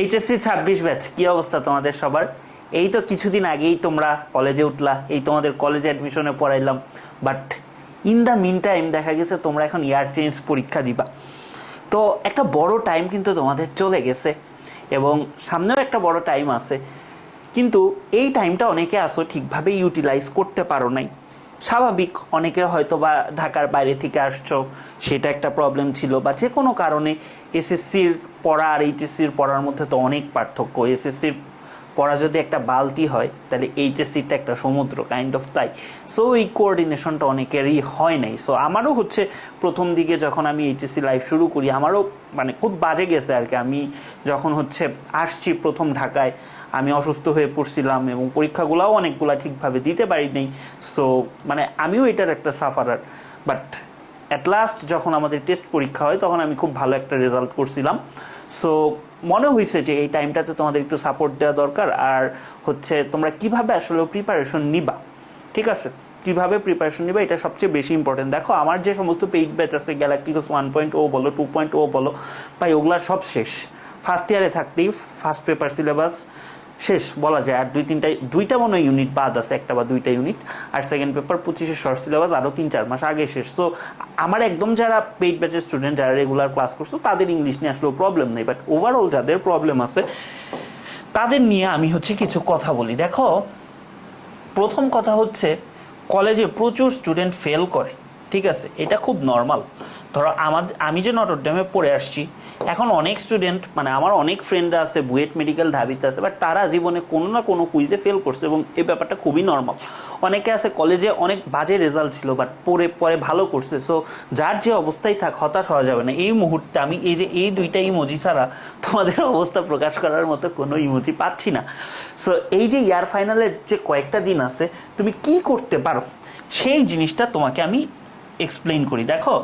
HSC ছাব্বিশ batch কি অবস্থা তোমাদের সবার? এই তো কিছুদিন আগেই তোমরা কলেজে উঠলা, এই তোমাদের কলেজে অ্যাডমিশনে পড়াইলাম but in the meantime দেখা গেছে তোমরা এখন ইয়ার চেঞ্জ পরীক্ষা দিবা। তো একটা বড় টাইম কিন্তু তোমাদের চলে গেছে, এবং সামনেও একটা বড় টাইম আছে, কিন্তু এই টাইমটা অনেকে আসো ঠিকভাবে ইউটিলাইজ করতে পারো নাই। স্বাভাবিক। অনেকে হয়তো বা ঢাকার বাইরে থেকে আসছো, সেটা একটা প্রবলেম ছিল বা যে কোনো কারণে এসএসসির পড়া আর এইচএসসির পড়ার মধ্যে তো অনেক পার্থক্য। এসএসসির পড়া যদি একটা বালতি হয়, তাহলে এইচএসসিটা একটা সমুদ্র কাইন্ড অফ তাই। সো এই কোঅর্ডিনেশনটা অনেকেরই হয় নাই। সো আমারও হচ্ছে প্রথম দিকে যখন আমি এইচএসসি লাইফ শুরু করি, আমারও মানে খুব বাজে গেছে আর কি। আমি যখন হচ্ছে আসছি প্রথম ঢাকায় আমি অসুস্থ হয়ে পড়ছিলাম এবং পরীক্ষাগুলোও অনেকগুলা ঠিকভাবে দিতে পারি নাই সো মানে আমিও এটার একটা সাফারার বাট অ্যাট লাস্ট যখন আমাদের টেস্ট পরীক্ষা হয়, তখন আমি খুব ভালো একটা রেজাল্ট করছিলাম। সো মনে হয়েছে যে এই টাইমটাতে তোমাদের একটু সাপোর্ট দেওয়া দরকার। আর হচ্ছে তোমরা কীভাবে আসলে প্রিপারেশন নিবা? ঠিক আছে? কীভাবে প্রিপারেশন নিবা? এটা সবচেয়ে বেশি ইম্পর্টেন্ট দেখো, আমার যে সমস্ত পেইড ব্যাচ আছে গ্যালাক্টিকস ওয়ান পয়েন্ট ও বলো টু পয়েন্ট ও বলো, ভাই ওগুলার সব শেষ। ফার্স্ট ইয়ারে থাকতেই ফার্স্ট পেপার সিলেবাস শেষ, বলা যায়। আর দুই তিনটা দুইটা মনে হয় ইউনিট বাদ আছে, একটা বা দুইটা ইউনিট আর সেকেন্ড পেপার পঁচিশে শর্ট সিলেবাস আরও তিন, চার মাস আগে শেষ। সো আমার একদম যারা পেইড ব্যাচের স্টুডেন্ট যারা রেগুলার ক্লাস করছ, তাদের ইংলিশ নিয়ে আসলেও প্রবলেম নেই। বাট ওভারঅল যাদের প্রবলেম আছে, তাদের নিয়ে আমি হচ্ছে কিছু কথা বলি। দেখো, প্রথম কথা হচ্ছে কলেজে প্রচুর স্টুডেন্ট ফেল করে, ঠিক আছে? এটা খুব নর্মাল ধরো আমাদের আমি যে নটরডেমে পড়ে আসছি, এখন অনেক স্টুডেন্ট মানে আমার অনেক ফ্রেন্ডরা আছে, বুয়েট মেডিকেল ধাবিতে আছে বাট তারা জীবনে কোনো না কোনো কুইজে ফেল করছে এবং এই ব্যাপারটা খুবই নর্মাল অনেকে আছে কলেজে অনেক বাজে রেজাল্ট ছিল বাট পরে পরে ভালো করছে সো যার যে অবস্থায় থাক, হতাশ হওয়া যাবে না। এই মুহূর্তে আমি এই যে, এই দুইটা ইমোজি ছাড়া তোমাদের অবস্থা প্রকাশ করার মতো কোনো ইমোজি পাচ্ছি না। সো এই যে ইয়ার ফাইনালের যে কয়েকটা দিন আছে, তুমি কি করতে পারো? সেই জিনিসটা তোমাকে আমি এক্সপ্লেইন করি। দেখো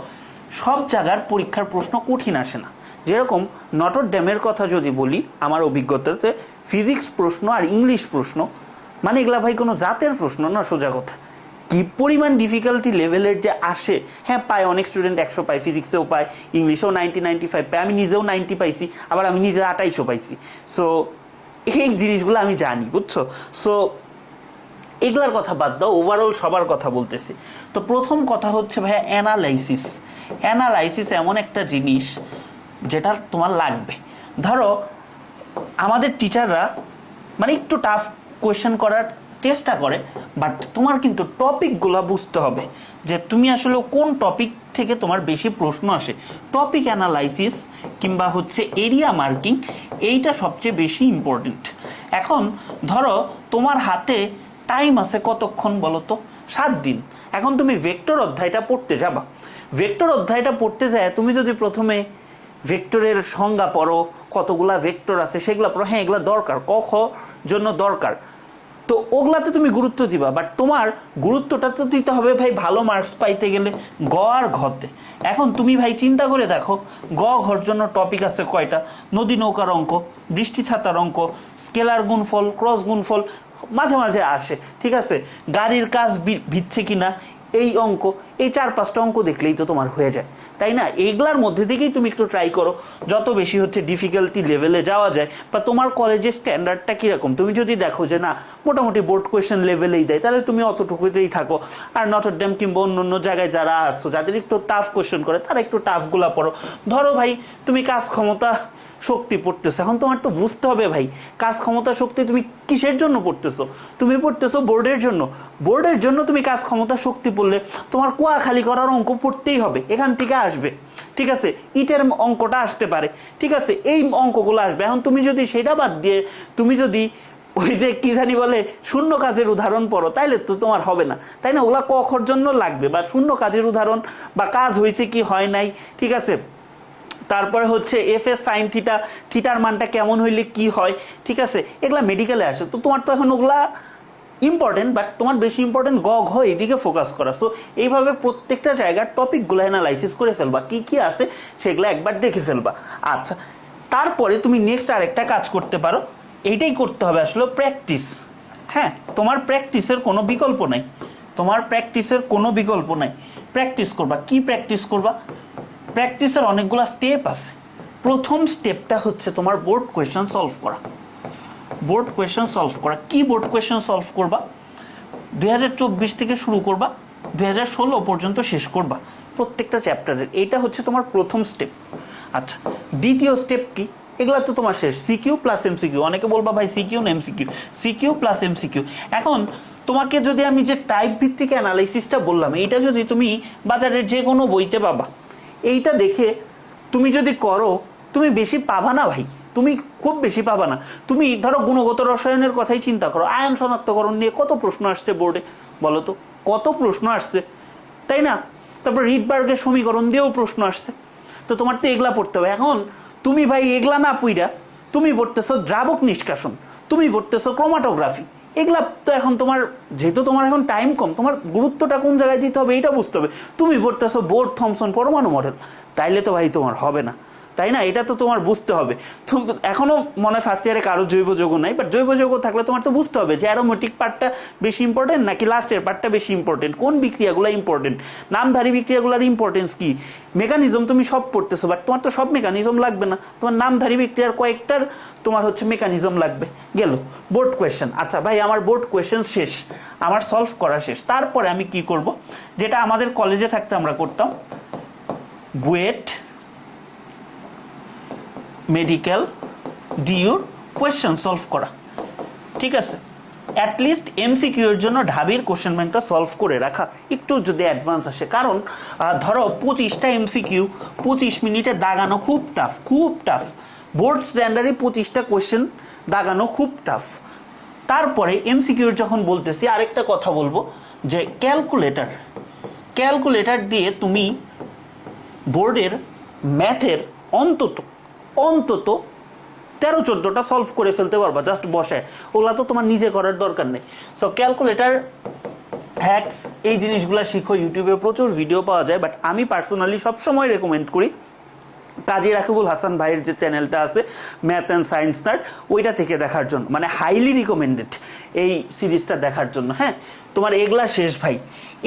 সব জায়গার পরীক্ষার প্রশ্ন কঠিন আসে না। যেরকম নটর ড্যামের কথা যদি বলি, আমার অভিজ্ঞতাতে ফিজিক্স প্রশ্ন আর ইংলিশ প্রশ্ন মানে এগুলা ভাই কোনো জাতের প্রশ্ন না, সোজা কথা। কি পরিমাণ ডিফিকাল্টি লেভেলের যে আসে হ্যাঁ পায়, অনেক স্টুডেন্ট একশো পায় ফিজিক্সেও পায়, ইংলিশেও নাইনটি নাইনটি ফাইভ পায়, আমি নিজেও নাইনটি পাইছি, আবার আমি নিজে আটাইশো পাইছি। সো এই জিনিসগুলো আমি জানি, বুঝছ? সো এগুলার কথা বাদ দাও ওভারঅল সবার কথা বলতেছি। তো প্রথম কথা হচ্ছে ভাইয়া অ্যানালাইসিস অ্যানালাইসিস এমন একটা জিনিস যেটা তোমার লাগবে। ধরো, আমাদের টিচাররা মানে একটু টাফ কোয়েশ্চেন করার চেষ্টা করে বাট তোমার কিন্তু টপিকগুলো বুঝতে হবে যে তুমি আসলে কোন টপিক থেকে তোমার বেশি প্রশ্ন আসে। টপিক অ্যানালাইসিস কিংবা হচ্ছে এরিয়া মার্কিং এইটা সবচেয়ে বেশি ইম্পর্টেন্ট এখন ধরো, তোমার হাতে টাইম আছে কতক্ষণ বলো তো সাত দিন। এখন তুমি ভেক্টর অধ্যায়টা পড়তে যাবা। ভেক্টর অধ্যায়টা পড়তে যায়, তুমি যদি প্রথমে ভেক্টরের সংজ্ঞা পড়ো, কতগুলা ভেক্টর আছে সেগুলো পড়ো হ্যাঁ এগুলো দরকার, ক, খ জন্য দরকার। তো ওগুলাতে তুমি গুরুত্ব দিবা বাট তোমার গুরুত্বটা তো দিতে হবে ভাই ভালো মার্কস পাইতে গেলে গ আর ঘতে। এখন তুমি ভাই চিন্তা করে দেখো, গ, ঘর জন্য টপিক আছে কয়টা? নদী নৌকার অঙ্ক বৃষ্টি ছাতার অঙ্ক স্কেলার গুণফল ক্রস গুণফল, মাঝে মাঝে আসে, ঠিক আছে? গাড়ির কাজ ভিচ্ছে কিনা? এই অঙ্ক, এই চার পাঁচটা অঙ্ক দেখলেই তো তোমার হয়ে যায়। তাই না? এইগুলার মধ্যে থেকেই তুমি একটু ট্রাই করো। যত বেশি হচ্ছে ডিফিকাল্টি লেভেলে যাওয়া যায় বা তোমার কলেজের স্ট্যান্ডার্ডটা কীরকম? তুমি যদি দেখো যে না, মোটামুটি বোর্ড কোয়েশ্চেন লেভেলেই দেয়, তাহলে তুমি অতটুকুতেই থাকো। আর নটর ড্যাম কিংবা অন্য অন্য জায়গায় যারা আসছো, যাদের একটু টাফ কোয়েশ্চেন করে, তারা একটু টাফগুলা পড়ো। ধরো ভাই, তুমি কাজ ক্ষমতা শক্তি পড়তেছে। এখন তোমার তো বুঝতে হবে ভাই, কাজ ক্ষমতা শক্তি তুমি কিসের জন্য পড়তেছো? তুমি পড়তেছো বোর্ডের জন্য। বোর্ডের জন্য তুমি কাজ ক্ষমতা শক্তি পড়লে তোমার কুয়া খালি করার অঙ্ক পড়তেই হবে, এখান থেকে আসবে। ঠিক আছে? ইটের অঙ্কটা আসতে পারে। ঠিক আছে? এই অঙ্কগুলো আসবে। এখন তুমি যদি সেটা বাদ দিয়ে তুমি যদি ওই যে কি জানি বলে, শূন্য কাজের উদাহরণ পড়ো, তাইলে তো তোমার হবে না। তাই না? ওগুলা কখর জন্য লাগবে। বা শূন্য কাজের উদাহরণ বা কাজ হয়েছে কি হয় নাই, ঠিক আছে? তারপরে হচ্ছে এফ এস সাইন থিটা থিটার মানটা কেমন হইলে কি হয়? ঠিক আছে? এগুলা মেডিকেলে আসে। তো তোমার তো এখন ওগুলা ইম্পর্টেন্ট বাট তোমার বেশি ইম্পর্টেন্ট গ ঘ এদিকে ফোকাস করা। সো এইভাবে প্রত্যেকটা জায়গার টপিকগুলো অ্যানালাইসিস করে ফেলবা। কি কি আছে সেগুলো একবার দেখে ফেলবা। আচ্ছা তারপরে তুমি নেক্সট আরেকটা কাজ করতে পারো। এইটাই করতে হবে আসলে প্র্যাকটিস হ্যাঁ তোমার প্র্যাকটিসের কোনো বিকল্প নাই। তোমার প্র্যাকটিসের কোনো বিকল্প নাই। প্র্যাকটিস করবা। কি প্র্যাকটিস করবা? প্র্যাকটিসের অনেকগুলো স্টেপ আছে। প্রথম স্টেপটা হচ্ছে তোমার বোর্ড কোয়েশ্চেন সলভ করা। বোর্ড কোয়েশ্চেন সলভ করা। কি বোর্ড কোয়েশ্চেন সলভ করবা? দু হাজার চব্বিশ থেকে শুরু করবা। দু হাজার ষোলো পর্যন্ত শেষ করবা। প্রত্যেকটা চ্যাপ্টারের এইটা হচ্ছে তোমার প্রথম স্টেপ আচ্ছা দ্বিতীয় স্টেপ কি? এগুলা তো তোমার শেষ। সিকিউ প্লাস এমসিকিউ অনেকে বলবা, ভাই সিকিউ না এমসিকিউ সিকিউ প্লাস এমসিকিউ এখন, তোমাকে যদি আমি যে টাইপ ভিত্তিক অ্যানালাইসিসটা বললাম, এইটা যদি তুমি বাজারের যে কোনো বইতে পাবা এইটা দেখে তুমি যদি করো, তুমি বেশি পাবা না ভাই। তুমি খুব বেশি পাবা না। তুমি ধরো গুণগত রসায়নের কথাই চিন্তা করো, আয়ন শনাক্তকরণ নিয়ে কত প্রশ্ন আসছে বোর্ডে, বলো তো? কত প্রশ্ন আসছে, তাই না? তারপর রিডবার্গের সমীকরণ দিয়েও প্রশ্ন আসছে। তো তোমার তো এগলা পড়তে হবে। এখন তুমি ভাই এগলা না পুইরা, তুমি পড়তেছো দ্রাবক নিষ্কাশন, তুমি পড়তেছো ক্রোমাটোগ্রাফি। এগুলা তো এখন তোমার, যেহেতু তোমার এখন টাইম কম, তোমার গুরুত্বটা কোন জায়গায় দিতে হবে এটা বুঝতে হবে। তুমি পড়তেছো বোর্ড, থমসন, পরমাণু মডেল তাইলে তো ভাই তোমার হবে না। তাই না? এটা তো তোমার বুঝতে হবে। এখনও মনে ফার্স্ট ইয়ারে কারও জৈব যৌগ নাই বাট জৈব যৌগ থাকলে তোমার তো বুঝতে হবে যে অ্যারোমেটিক পার্টটা বেশি ইম্পর্টেন্ট নাকি লাস্টের পার্টটা বেশি ইম্পর্টেন্ট কোন বিক্রিয়াগুলো ইম্পর্টেন্ট নামধারী বিক্রিয়াগুলোর ইম্পর্টেন্স কি? মেকানিজম তুমি সব পড়তেছো বাট তোমার তো সব মেকানিজম লাগবে না। তোমার নামধারী বিক্রিয়ার কয়েকটার তোমার হচ্ছে মেকানিজম লাগবে। গেল বোর্ড কোয়েশ্চেন আচ্ছা ভাই, আমার বোর্ড কোয়েশ্চেন শেষ। আমার সলভ করা শেষ। তারপরে আমি কি করব? যেটা আমাদের কলেজে থাকতে আমরা করতাম বুয়েট মেডিকেল ডিউর কোয়েশ্চেন সলভ করা। ঠিক আছে? অ্যাটলিস্ট এমসিকিউ এর জন্য ঢাবির কোশ্চেন ব্যাংকটা সলভ করে রাখা। একটু যদি অ্যাডভান্স আসে। কারণ ধরো পঁচিশটা এমসিকিউ পঁচিশ মিনিটে দাগানো খুব টাফ খুব টাফ বোর্ড স্ট্যান্ডার্ডে পঁচিশটা কোশ্চেন দাগানো খুব টাফ তারপরে এমসিকিউর যখন বলতেছি, আরেকটা কথা বলব, যে ক্যালকুলেটর ক্যালকুলেটর দিয়ে তুমি বোর্ডের ম্যাথের অন্তত অন্তত তেরো চোদ্দোটা সলভ করে ফেলতে পারবা জাস্ট বসে ওগুলা তো তোমার নিজে করার দরকার নেই। সো ক্যালকুলেটার হ্যাক্স এই জিনিসগুলো শিখো। ইউটিউবে প্রচুর ভিডিও পাওয়া যায় বাট আমি পার্সোনালি সবসময় রেকমেন্ড করি কাজী রাকিবুল হাসান ভাইয়ের যে চ্যানেলটা আছে ম্যাথ অ্যান্ড সায়েন্স নার্ড ওইটা থেকে দেখার জন্য। মানে হাইলি রিকমেন্ডেড এই সিরিজটা দেখার জন্য। হ্যাঁ তোমার এগুলা শেষ ভাই।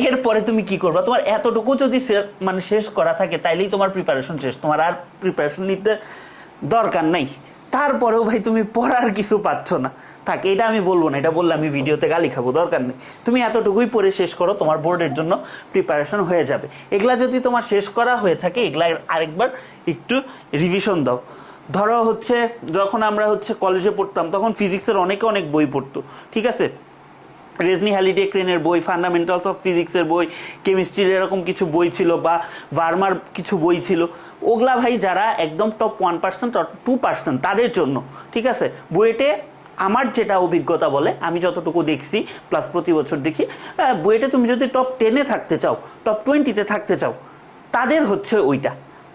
এরপরে তুমি কি করবা? তোমার এতটুকু যদি মানে শেষ করা থাকে, তাইলেই তোমার প্রিপারেশন শেষ। তোমার আর প্রিপারেশন নিতে দরকার নাই। তারপরেও ভাই তুমি পড়ার কিছু পাচ্ছ না। থাক, এটা আমি বলব না, এটা বললে আমি ভিডিওতে গালি খাব, দরকার নেই। তুমি এতটুকুই পড়ে শেষ করো, তোমার বোর্ডের জন্য প্রিপারেশন হয়ে যাবে। এগুলা যদি তোমার শেষ করা হয়ে থাকে, এগুলা আরেকবার একটু রিভিশন দাও। ধরো হচ্ছে, যখন আমরা হচ্ছে কলেজে পড়তাম, তখন ফিজিক্সের অনেকে অনেক বই পড়তো, ঠিক আছে? রেজনি হ্যালিডে ক্রেনের বই ফান্ডামেন্টালস অফ ফিজিক্সের বই কেমিস্ট্রির এরকম কিছু বই ছিল বা ভার্মার কিছু বই ছিল। ওগুলা ভাই যারা একদম top one percent two percent তাদের জন্য, ঠিক আছে? বুয়েটে আমার যেটা অভিজ্ঞতা বলে, আমি যতটুকু দেখছি প্লাস প্রতি বছর দেখি বুয়েটে তুমি যদি টপ টেনে থাকতে চাও টপ টোয়েন্টিতে থাকতে চাও, তাদের হচ্ছে ওইটা।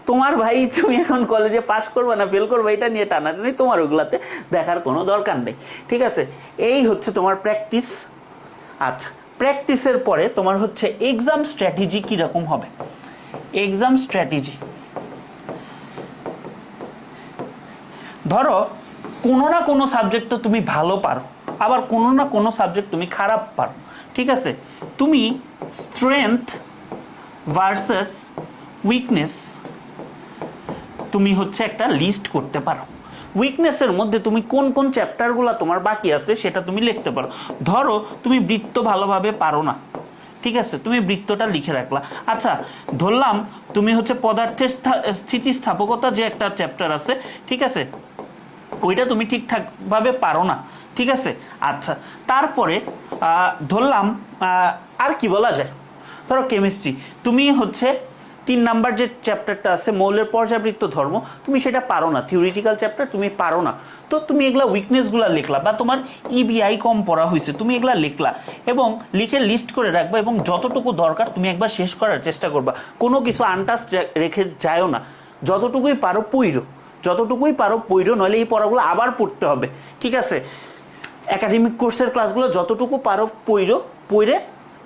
তোমার ভাই তুমি এখন কলেজে পাস করবে না ফেল করবে, এটা নিয়ে টানাটানি তোমার ওগুলাতে দেখার কোনো দরকার নেই, ঠিক আছে? এই হচ্ছে তোমার প্র্যাকটিস আচ্ছা প্র্যাকটিসের পরে তোমার হচ্ছে এক্সাম স্ট্র্যাটেজি কীরকম হবে? Exam strategy. ধরো, কোনো না কোনো সাবজেক্ট তো তুমি ভালো পারো, আবার কোনো না কোনো সাবজেক্ট তুমি খারাপ পারো, ঠিক আছে? তুমি স্ট্রেংথ ভার্সেস উইকনেস তুমি হচ্ছে একটা লিস্ট করতে পারো। উইকনেসের মধ্যে তুমি কোন কোন চ্যাপ্টারগুলো তোমার বাকি আছে সেটা তুমি লিখতে পারো। ধরো, তুমি বৃত্ত ভালোভাবে পারো না। ঠিক আছে? তুমি বৃত্তটা লিখে রাখলা। আচ্ছা ধরলাম তুমি হচ্ছে পদার্থের স্থিতিস্থাপকতা যে একটা চ্যাপ্টার আছে, ঠিক আছে? ওইটা তুমি ঠিকঠাকভাবে পারো না। ঠিক আছে? আচ্ছা তারপরে ধরলাম আর কি বলা যায়? ধরো কেমিস্ট্রি তুমি হচ্ছে তিন নাম্বার যে চ্যাপ্টারটা আছে, মৌলের পর্যাবৃত্ত ধর্ম, তুমি সেটা পারো না। থিওরিটিক্যাল চ্যাপ্টার তুমি পারো না। তো তুমি এগুলা উইকনেসগুলো লিখলা বা তোমার ইবিআই কম পড়া হয়েছে, তুমি এগুলা লিখলা এবং লিখে লিস্ট করে রাখবা এবং যতটুকু দরকার তুমি একবার শেষ করার চেষ্টা করবা। কোনো কিছু আনটাচ রেখে যায়ও না। যতটুকুই পারো পুইরো। যতটুকুই পারো পইরো, নইলে এই পড়াগুলো আবার পড়তে হবে। ঠিক আছে? একাডেমিক কোর্সের ক্লাসগুলো যতটুকু পারো পইরো, পইরে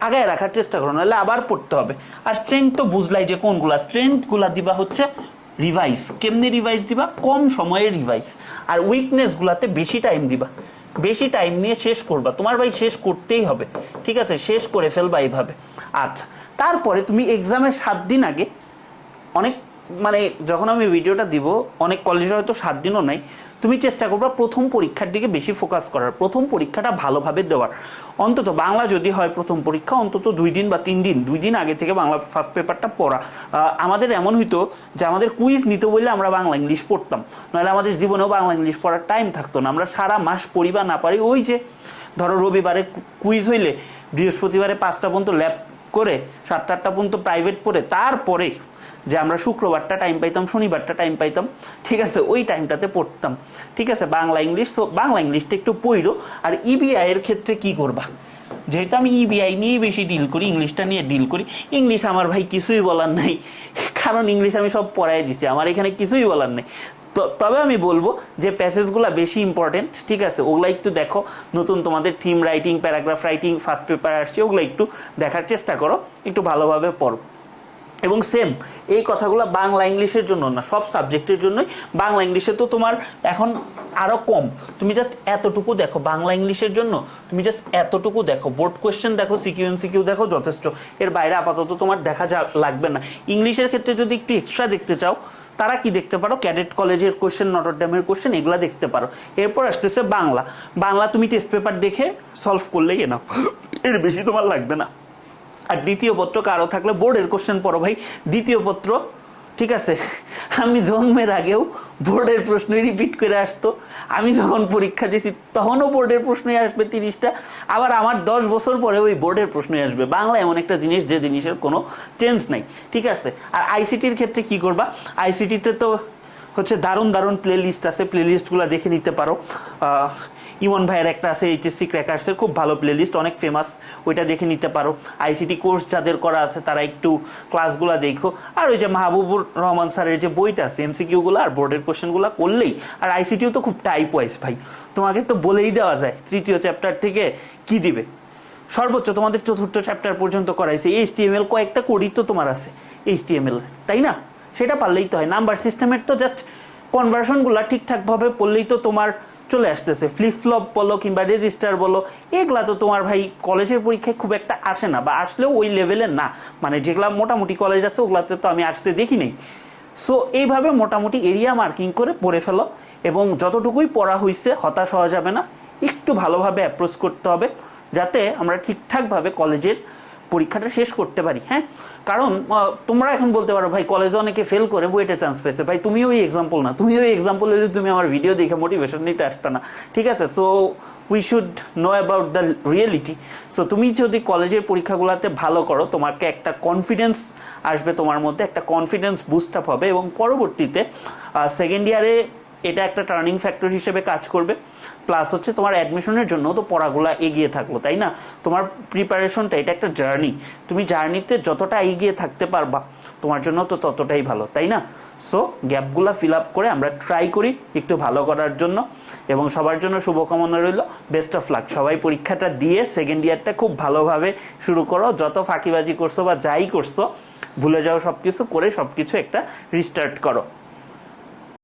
আগায় রাখার চেষ্টা করো, নাহলে আবার পড়তে হবে। আর স্ট্রেংথ তো বুঝলাই যে কোনগুলা। স্ট্রেংথগুলা দিবা হচ্ছে রিভাইস কেমনে রিভাইস দিবা? কম সময়ে রিভাইস আর উইকনেসগুলাতে বেশি টাইম দিবা। বেশি টাইম নিয়ে শেষ করবা। তোমার ভাই শেষ করতেই হবে। ঠিক আছে? শেষ করে ফেলবা এইভাবে। আচ্ছা তারপরে তুমি এক্সামের সাত দিন আগে অনেক মানে যখন আমি ভিডিওটা দিব, অনেক কলেজে হয়তো সাত দিনও নাই, তুমি চেষ্টা করবা প্রথম পরীক্ষার দিকে বেশি ফোকাস করার। প্রথম পরীক্ষাটা ভালোভাবে দেওয়ার। অন্তত বাংলা যদি হয় প্রথম পরীক্ষা, অন্তত দুই দিন বা তিন দিন, দুই দিন আগে থেকে বাংলা ফার্স্ট পেপারটা পড়া। আমাদের এমন হইতো যে আমাদের কুইজ নিতে বললে আমরা বাংলা ইংলিশ পড়তাম। নাহলে আমাদের জীবনেও বাংলা ইংলিশ পড়ার টাইম থাকতো না। আমরা সারা মাস পড়ি বা না পারি, ওই যে ধরো রবিবারে কুইজ হইলে বৃহস্পতিবারে পাঁচটা পর্যন্ত ল্যাব করে, সাতটা আটটা পর্যন্ত প্রাইভেট পড়ে, তারপরে যে আমরা শুক্রবারটা টাইম পাইতাম, শনিবারটা টাইম পাইতাম, ঠিক আছে, ওই টাইমটাতে পড়তাম, ঠিক আছে, বাংলা ইংলিশ সো বাংলা ইংলিশটা একটু পড়ো আর ইবিআই এর ক্ষেত্রে কি করবা? যেহেতু আমি ইবিআই নিয়েই বেশি ডিল করি ইংলিশটা নিয়ে ডিল করি ইংলিশ আমার ভাই কিছুই বলার নাই, কারণ ইংলিশ আমি সব পড়াই দিছি, আমার এখানে কিছুই বলার নেই। তো তবে আমি বলব যে প্যাসেজগুলো বেশি ইম্পর্টেন্ট ঠিক আছে, ওগুলো একটু দেখো, নতুন তোমাদের theme writing paragraph writing first paper আসছে, ওগুলো একটু দেখার চেষ্টা করো, একটু ভালোভাবে পড়ো। এবং সেম এই কথাগুলো বাংলা ইংলিশের জন্য না, সব সাবজেক্টের জন্যই। বাংলা ইংলিশে তো তোমার এখন আরও কম। তুমি জাস্ট এতটুকু দেখো বাংলা ইংলিশের জন্য। তুমি জাস্ট এতটুকু দেখো। বোর্ড কোয়েশ্চেন দেখো সিকিউ সিকিউ দেখো, যথেষ্ট। এর বাইরে আপাতত তোমার দেখা যা লাগবে না। ইংলিশের ক্ষেত্রে যদি একটু এক্সট্রা দেখতে চাও, তারা কি দেখতে পারো? ক্যাডেট কলেজের কোশ্চেন নটরডেমের কোশ্চেন এগুলো দেখতে পারো। এরপর আসতেছে বাংলা। বাংলা তুমি টেস্ট পেপার দেখে সলভ করলেই না এর বেশি তোমার লাগবে না। আর দ্বিতীয় পত্র কারও থাকলে বোর্ডের কোশ্চেন পড়ো ভাই। দ্বিতীয় পত্র, ঠিক আছে? আমি জন্মের আগেও বোর্ডের প্রশ্নই রিপিট করে আসতো। আমি যখন পরীক্ষা দিয়েছি তখনও বোর্ডের প্রশ্নই আসবে তিরিশটা। আবার আমার দশ বছর পরে ওই বোর্ডের প্রশ্নই আসবে। বাংলা এমন একটা জিনিস যে জিনিসের কোনো চেঞ্জ নাই, ঠিক আছে? আর আইসিটির ক্ষেত্রে কি করবা? আইসিটিতে তো হচ্ছে দারুণ দারুণ প্লে লিস্ট আছে। প্লে লিস্টগুলো দেখে নিতে পারো। ইমন ভাইয়ের একটা আছে এইচএসসি ক্র্যাকার্সের খুব ভালো প্লে লিস্ট অনেক ফেমাস ওইটা দেখে নিতে পারো। আইসিটি কোর্স যাদের করা আছে, তারা একটু ক্লাসগুলো দেখো। আর ওই যে মাহবুবুর রহমান স্যারের যে বইটা আছে এমসিকিউগুলো আর বোর্ডের কোশ্চেনগুলো করলেই আর আইসিটিও তো খুব টাইপ ওয়াইজ ভাই। তোমাকে তো বলেই দেওয়া যায়, তৃতীয় চ্যাপ্টার থেকে কি দিবে? সর্বোচ্চ তোমাদের চতুর্থ চ্যাপ্টার পর্যন্ত করাইছে। এইচটিএমএল কয়েকটা কোডই তো তোমার আছে এইচটিএমএল তাই না? সেটা পারলেই তো হয়। নাম্বার সিস্টেমের তো জাস্ট কনভার্সনগুলো ঠিকঠাকভাবে পড়লেই তো তোমার চলে আসতেছে। ফ্লিপ ফ্লপ বলো কিংবা রেজিস্টার বলো, এগুলা তো তোমার ভাই কলেজের পরীক্ষায় খুব একটা আসে না বা আসলেও ওই লেভেলের না। মানে যেগুলা মোটামুটি কলেজ আছে, ওগুলাতে তো আমি আসতে দেখি নেই। সো এইভাবে মোটামুটি এরিয়া মার্কিং করে পড়ে ফেলো এবং যতটুকুই পড়া হয়েছে হতাশ হওয়া যাবে না। একটু ভালোভাবে অ্যাপ্রোচ করতে হবে, যাতে আমরা ঠিকঠাকভাবে কলেজের পরীক্ষাটা শেষ করতে পারি হ্যাঁ? কারণ তোমরা এখন বলতে পারো, ভাই কলেজে অনেকে ফেল করে বুয়েটে চান্স পেয়েছে। ভাই, তুমিও ওই এক্সাম্পল না। তুমিও ওই এক্সাম্পল হলে তুমি আমার ভিডিও দেখে মোটিভেশন নিতে আসতে না। ঠিক আছে? So we should know about the reality so তুমি যদি কলেজের পরীক্ষাগুলোতে ভালো করো, তোমাকে একটা কনফিডেন্স আসবে তোমার মধ্যে, একটা কনফিডেন্স বুস্ট আপ হবে এবং পরবর্তীতে সেকেন্ড ইয়ারে এটা একটা টার্নিং ফ্যাক্টর হিসেবে কাজ করবে। প্লাস হচ্ছে তোমার অ্যাডমিশনের জন্য তো পড়াগুলো এগিয়ে থাকল, তাই না? তোমার প্রিপারেশনটা এটা একটা জার্নি তুমি জার্নিতে যতটা এগিয়ে থাকতে পারবা, তোমার জন্য তো ততটাই ভালো, তাই না? সো গ্যাপগুলো ফিল আপ করে আমরা ট্রাই করি একটু ভালো করার জন্য। এবং সবার জন্য শুভকামনা রইল। বেস্ট অফ লাক সবাই পরীক্ষাটা দিয়ে সেকেন্ড ইয়ারটা খুব ভালোভাবে শুরু করো। যত ফাঁকিবাজি করছ বা যাই করছ, ভুলে যাও সব কিছু করে সব কিছু একটা রিস্টার্ট করো।